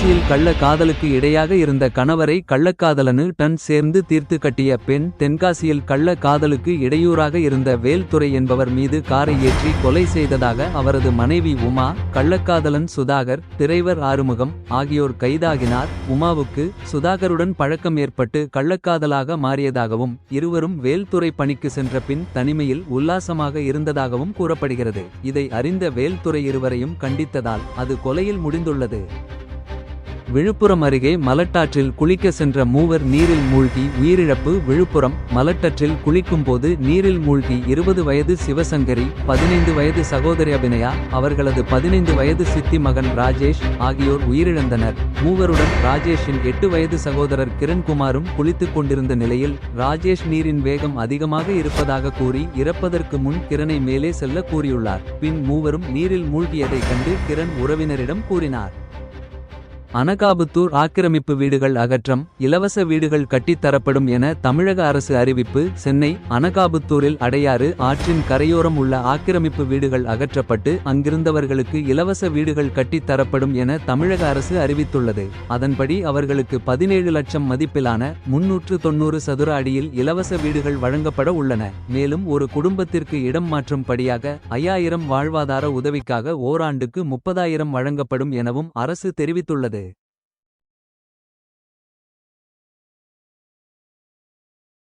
தென்காசியில் கள்ள காதலுக்கு இடையாக இருந்த கணவரை கள்ளக்காதலனு டன் சேர்ந்து தீர்த்து கட்டிய பெண் தென்காசியில் கள்ள காதலுக்கு இடையூறாக இருந்த வேல்துறை என்பவர் மீது காரை ஏற்றி கொலை செய்ததாக அவரது மனைவி உமா கள்ளக்காதலன் சுதாகர் திரைவர் ஆறுமுகம் ஆகியோர் கைதாகினார். உமாவுக்கு சுதாகருடன் பழக்கம் ஏற்பட்டு கள்ளக்காதலாக மாறியதாகவும் இருவரும் வேல்துறை பணிக்கு சென்ற பின் தனிமையில் உல்லாசமாக இருந்ததாகவும் கூறப்படுகிறது. இதை அறிந்த வேல்துறை இருவரையும் கண்டித்ததால் அது கொலையில் முடிந்துள்ளது. விழுப்புரம் அருகே மலட்டாற்றில் குளிக்க சென்ற மூவர் நீரில் மூழ்கி உயிரிழப்பு. விழுப்புரம் மலட்டற்றில் குளிக்கும்போது நீரில் மூழ்கி இருபது வயது சிவசங்கரி பதினைந்து வயது சகோதரி அபிநயா அவர்களது பதினைந்து வயது சித்தி மகன் ராஜேஷ் ஆகியோர் உயிரிழந்தனர். மூவருடன் ராஜேஷின் எட்டு வயது சகோதரர் கிரண்குமாரும் குளித்துக் கொண்டிருந்த நிலையில் ராஜேஷ் நீரின் வேகம் அதிகமாக இருப்பதாக கூறி இறப்பதற்கு முன் கிரனை மேலே செல்ல கூறியுள்ளார். பின் மூவரும் நீரில் மூழ்கியதைக் கண்டு கிரண் உறவினரிடம் கூறினார். அனகாபுத்தூர் ஆக்கிரமிப்பு வீடுகள் அகற்றம் இலவச வீடுகள் கட்டித் தரப்படும் என தமிழக அரசு அறிவிப்பு. சென்னை அனகாபுத்தூரில் அடையாறு ஆற்றின் கரையோரம் உள்ள ஆக்கிரமிப்பு வீடுகள் அகற்றப்பட்டு அங்கிருந்தவர்களுக்கு இலவச வீடுகள் கட்டித் தரப்படும் என தமிழக அரசு அறிவித்துள்ளது. அதன்படி அவர்களுக்கு பதினேழு லட்சம் மதிப்பிலான முன்னூற்று தொன்னூறு சதுர அடியில் இலவச வீடுகள் வழங்கப்பட உள்ளன. மேலும் ஒரு குடும்பத்திற்கு இடம் மாற்றும் படியாக ஐயாயிரம் வாழ்வாதார உதவிக்காக ஓராண்டுக்கு முப்பதாயிரம் வழங்கப்படும் எனவும் அரசு தெரிவித்துள்ளது.